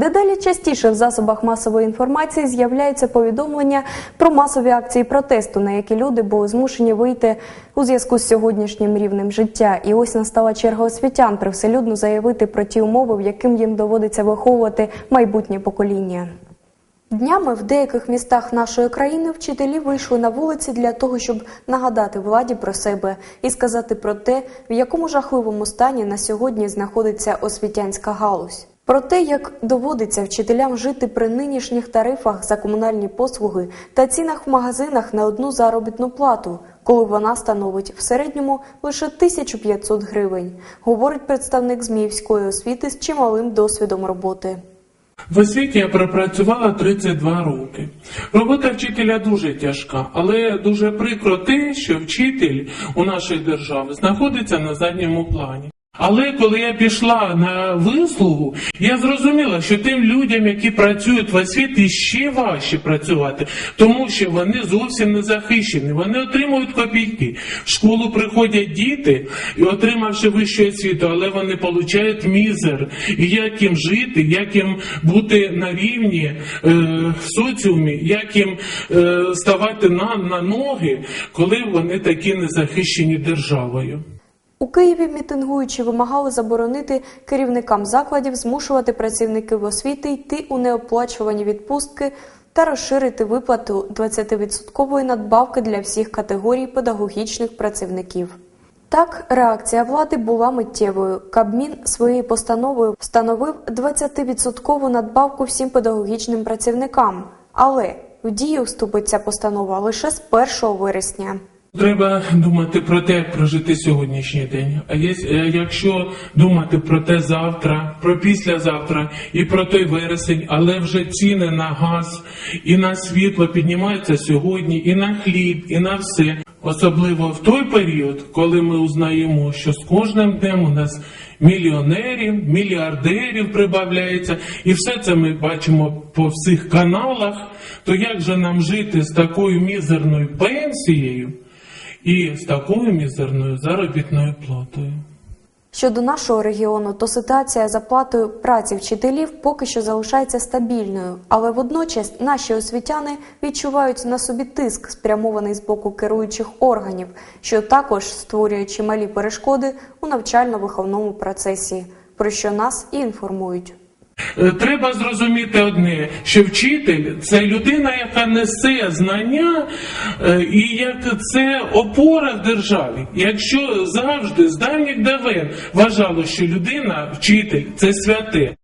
Дедалі частіше в засобах масової інформації з'являються повідомлення про масові акції протесту, на які люди були змушені вийти у зв'язку з сьогоднішнім рівнем життя. І ось настала черга освітян привселюдно заявити про ті умови, в яким їм доводиться виховувати майбутнє покоління. Днями в деяких містах нашої країни вчителі вийшли на вулиці для того, щоб нагадати владі про себе і сказати про те, в якому жахливому стані на сьогодні знаходиться освітянська галузь. Про те, як доводиться вчителям жити при нинішніх тарифах за комунальні послуги та цінах в магазинах на одну заробітну плату, коли вона становить в середньому лише 1500 гривень, говорить представник Зміївської освіти з чималим досвідом роботи. В освіті я пропрацювала 32 роки. Робота вчителя дуже тяжка, але дуже прикро те, що вчитель у нашій державі знаходиться на задньому плані. Але коли я пішла на вислугу, я зрозуміла, що тим людям, які працюють в освіті, ще важче працювати, тому що вони зовсім не захищені. Вони отримують копійки. В школу приходять діти, і отримавши вищу освіту, але вони отримують мізер. І як їм жити, як їм бути на рівні е, в соціумі, як їм е, ставати на, на ноги, коли вони такі не захищені державою. У Києві мітингуючі вимагали заборонити керівникам закладів змушувати працівників освіти йти у неоплачувані відпустки та розширити виплату 20% надбавки для всіх категорій педагогічних працівників. Так, реакція влади була миттєвою. Кабмін своєю постановою встановив 20% надбавку всім педагогічним працівникам. Але в дію вступить ця постанова лише з 1 вересня. Треба думати про те, як прожити сьогоднішній день. А є, е, якщо думати про те завтра, про післязавтра і про той вересень, але вже ціни на газ і на світло піднімаються сьогодні, і на хліб, і на все. Особливо в той період, коли ми узнаємо, що з кожним днем у нас мільйонерів, мільярдерів прибавляється, і все це ми бачимо по всіх каналах. То як же нам жити з такою мізерною пенсією? І з такою мізерною заробітною платою. Щодо нашого регіону, то ситуація з оплатою праці вчителів поки що залишається стабільною, але водночас наші освітяни відчувають на собі тиск, спрямований з боку керуючих органів, що також створює чималі перешкоди у навчально-виховному процесі, про що нас і інформують. Е, Треба зрозуміти одне, що вчитель це людина, яка несе знання, е, і як це опора в державі. Якщо завжди з давніх давен вважало, що людина, вчитель це святе.